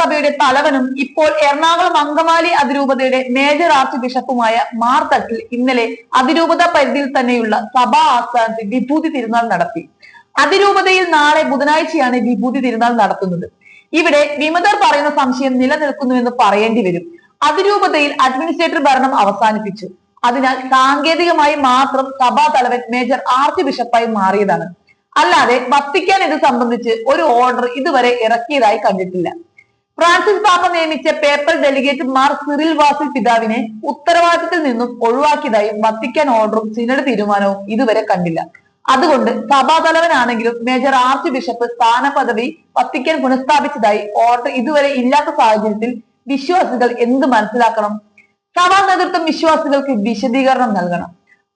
സഭയുടെ തലവനും ഇപ്പോൾ എറണാകുളം അങ്കമാലി അതിരൂപതയുടെ മേജർ ആർച്ച് ബിഷപ്പുമായ മാർ തട്ടിൽ ഇന്നലെ അതിരൂപത പരിധിയിൽ തന്നെയുള്ള സഭാ ആസ്ഥാനത്ത് വിഭൂതി തിരുനാൾ നടത്തി. അതിരൂപതയിൽ നാളെ ബുധനാഴ്ചയാണ് വിഭൂതി തിരുനാൾ നടത്തുന്നത്. ഇവിടെ വിമതർ പറയുന്ന സംശയം നിലനിൽക്കുന്നുവെന്ന് പറയേണ്ടി വരും. അതിരൂപതയിൽ അഡ്മിനിസ്ട്രേറ്റർ ഭരണം അവസാനിപ്പിച്ചു. അതിനാൽ സാങ്കേതികമായി മാത്രം സഭാ തലവൻ മേജർ ആർച്ച് ബിഷപ്പായി മാറിയതാണ്. അല്ലാതെ വത്തിക്കാൻ ഇത് സംബന്ധിച്ച് ഒരു ഓർഡർ ഇതുവരെ ഇറക്കിയതായി കണ്ടിട്ടില്ല. ഫ്രാൻസിസ് പാപ്പ നിയമിച്ച papal delegate Mar Cyril Vasil പിതാവിനെ ഉത്തരവാദിത്തത്തിൽ നിന്നും ഒഴിവാക്കിയതായും വത്തിക്കാൻ ഓർഡറും സിനഡ് തീരുമാനവും ഇതുവരെ കണ്ടില്ല. അതുകൊണ്ട് സഭാതലവനാണെങ്കിലും മേജർ ആർച്ച് ബിഷപ്പ് സ്ഥാനപദവി വത്തിക്കാൻ പുനഃസ്ഥാപിച്ചതായി ഓർഡർ ഇതുവരെ ഇല്ലാത്ത സാഹചര്യത്തിൽ വിശ്വാസികൾ എന്ത് മനസ്സിലാക്കണം? സഭാ നേതൃത്വം വിശ്വാസികൾക്ക് വിശദീകരണം നൽകണം.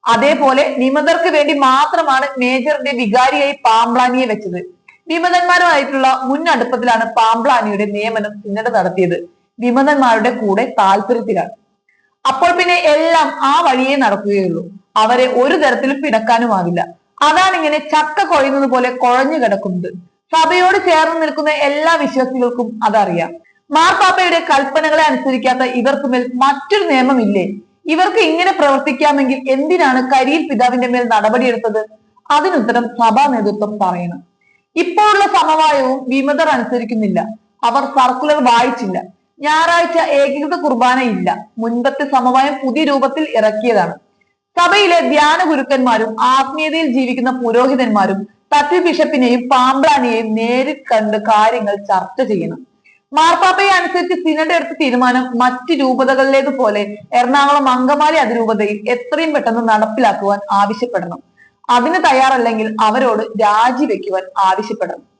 അതേപോലെ നിമതർക്ക് വേണ്ടി മാത്രമാണ് മേജറിന്റെ വികാരിയായി പാമ്പ്ലാനിയെ വെച്ചത്. വിമതന്മാരുമായിട്ടുള്ള മുൻ അടുപ്പത്തിലാണ് പാമ്പ്ലാനിയുടെ നിയമനം ഉന്നത നടത്തിയത്. വിമതന്മാരുടെ കൂടെ താല്പര്യത്തിലാണ്. അപ്പോൾ പിന്നെ എല്ലാം ആ വഴിയേ നടക്കുകയുള്ളൂ. അവരെ ഒരു തരത്തിലും പിണക്കാനുമാവില്ല അതാണ് ഇങ്ങനെ ചക്ക കൊഴയുന്നത് പോലെ കുഴഞ്ഞു കിടക്കുന്നത്. സഭയോട് ചേർന്ന് നിൽക്കുന്ന എല്ലാ വിശ്വാസികൾക്കും അതറിയാം. മാർപ്പാപ്പയുടെ കൽപ്പനകളെ അനുസരിക്കാത്ത ഇവർക്ക് മേൽ മറ്റൊരു നിയമമില്ലേ? ഇവർക്ക് ഇങ്ങനെ പ്രവർത്തിക്കാമെങ്കിൽ എന്തിനാണ് കരിയിൽ പിതാവിന്റെ മേൽ നടപടിയെടുത്തത്? അതിനുത്തരം സഭാ നേതൃത്വം പറയണം. ഇപ്പോഴുള്ള സമവായവും വിമതർ അനുസരിക്കുന്നില്ല. അവർ സർക്കുലർ വായിച്ചില്ല. ഞായറാഴ്ച ഏകീകൃത കുർബാന ഇല്ല. മുൻപത്തെ സമവായം പുതിയ രൂപത്തിൽ ഇറക്കിയതാണ്. സഭയിലെ ധ്യാന ഗുരുക്കന്മാരും ആത്മീയതയിൽ ജീവിക്കുന്ന പുരോഹിതന്മാരും തട്ടി ബിഷപ്പിനെയും പാമ്പ്രാണിയെയും നേരിൽ കണ്ട് കാര്യങ്ങൾ ചർച്ച ചെയ്യണം. മാർപ്പാപ്പയെ അനുസരിച്ച് സിനഡ് എടുത്ത തീരുമാനം മറ്റ് രൂപതകളിലേതുപോലെ എറണാകുളം അങ്കമാലി അതിരൂപതയിൽ എത്രയും പെട്ടെന്ന് നടപ്പിലാക്കുവാൻ ആവശ്യപ്പെടണം. അതിന് തയ്യാറല്ലെങ്കിൽ അവരോട് രാജിവെക്കുവാൻ ആവശ്യപ്പെടണം.